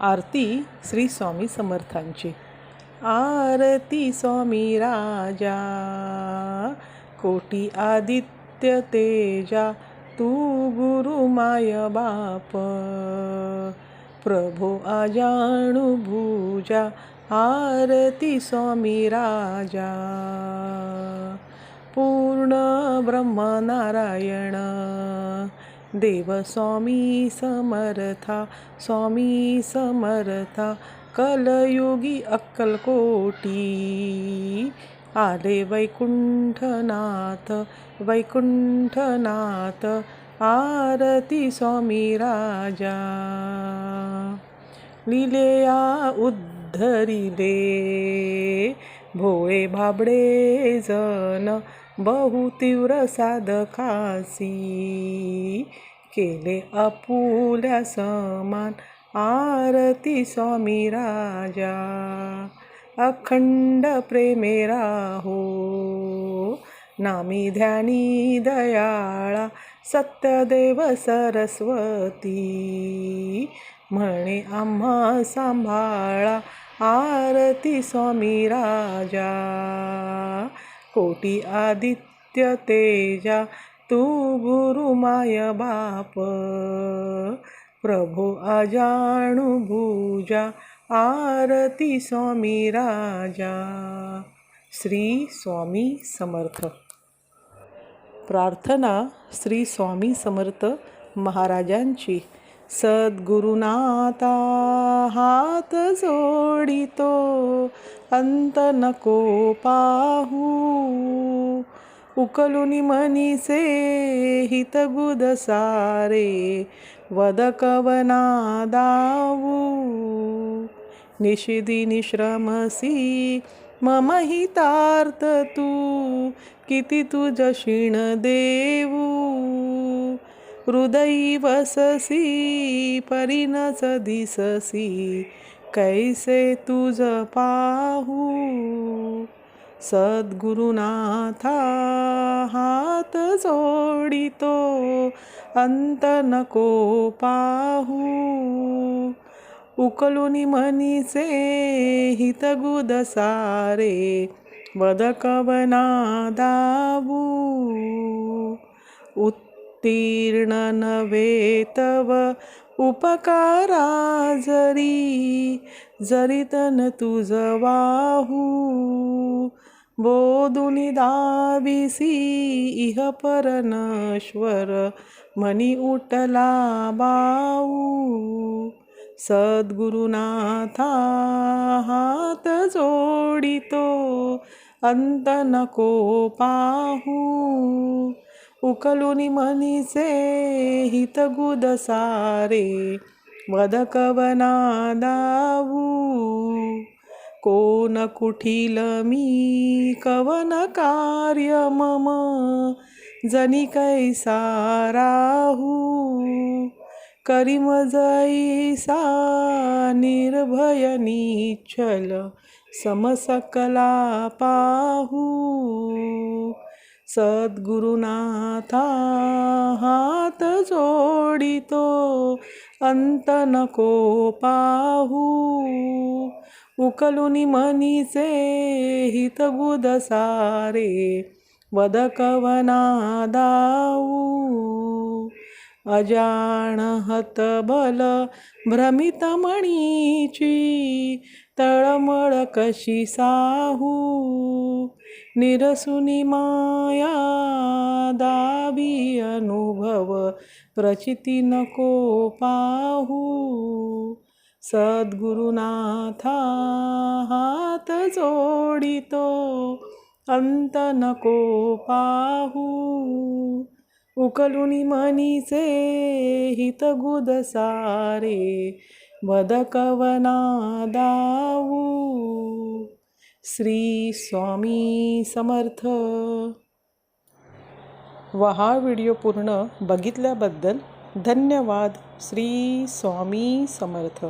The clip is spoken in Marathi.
आरती श्री स्वामी समर्थांची. आरती स्वामी राजा कोटी आदित्य तेजा तू गुरु माय बाप. प्रभो अजाणु भुजा आरती स्वामी राजा. पूर्ण ब्रह्मनारायण देव स्वामी समर्था स्वामी समर्था कलयुगी अक्कलकोटी आले वैकुंठनाथ वैकुंठनाथ आरती स्वामी राजा. लिलेया उद्धरिले भोळे भाबडे जन बहु तीव्र साधकासी. केले आपुल्या समान आरती स्वामी राजा. अखंड प्रेमे राहो. नामी ध्यानी दयाळा सत्यदेव सरस्वती. म्हणे आम्हा सांभाळा आरती स्वामी राजा. कोटी आदित्य तेजा तू गुरु माय बाप प्रभो अजाणु भुजा आरती स्वामी राजा श्री स्वामी समर्थ. प्रार्थना श्री स्वामी समर्थ महाराजांची. सद्गुरुनाथा हात जोडितो अंत नको पाहू. उकलुनी मनीसे हितगुद सारे वदकवना दावू निषिदी निश्रमसी मम हितार्थ तू किती तुझ क्षीण देवू। हृदयी वससी परिणच दिससी कैसे तुझ पाहू। सद्गुरुनाथा हात जोडितो अंत नको पाहू उकलुनी मनीचे हितगुद सारे वदकवना दाबू उत्तीर्ण नवे तव उपकारा जरी जरीतन तुझ वाहू बोधुनी दाविसी इह परनश्वर मनी उठला बाऊ। सद्गुरुनाथा हात जोडितो अंत नको पाहू। उकलुनी मनीचे हितगुद सारे मदकवना दावू। कोण कुठील मी? कवन कार्य मम? जनी कैसा राहू? करीम जैसा निर्भय निच्छल समसकला पाहू। सद्गुरुनाथा हात जोडितो अंत नको पाहू। उकलुनी मनीचे हितगुद सारे वदकवना दाऊ अजाण हतबल भ्रमित तळमळ कशी साहू। निरसुनी माया दाबी अनुभव प्रचिती नको पाहू। सद्गुरुनाथा हात जोडितो अंत नको पाहू। उकलुनी मनीचे हितगुद सारे वदकवना दावू श्री स्वामी समर्थ। व हा व्हिडिओ पूर्ण बघितल्याबद्दल धन्यवाद. श्री स्वामी समर्थ.